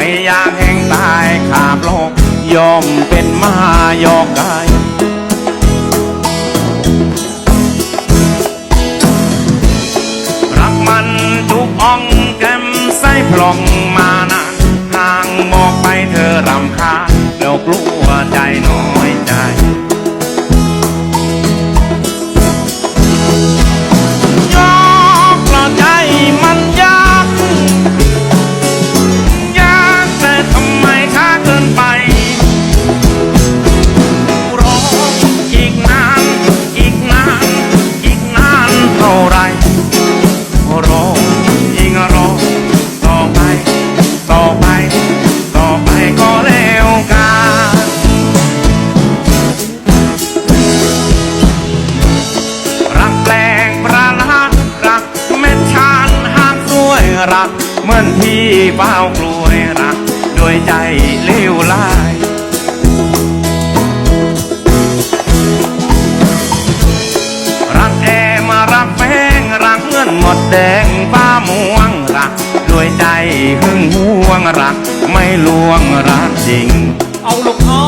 ไม่อยากแห่งตายขาบโลกยอมเป็นมายอกกายรักมันทุกองแกมใส่พลองมานาห่างบอกไปเธอรำคาญแล้วกลัวใจน้อยใจ รัก เหมือนที่เฝ้ากลวยรักด้วยใจเลวลายรักแอมารักแป้งรักเงินหมดแดงฟ้าม่วงรักด้วยใจหึงหวงรัก ไม่ลวงรักจริง เอาลูกท้อ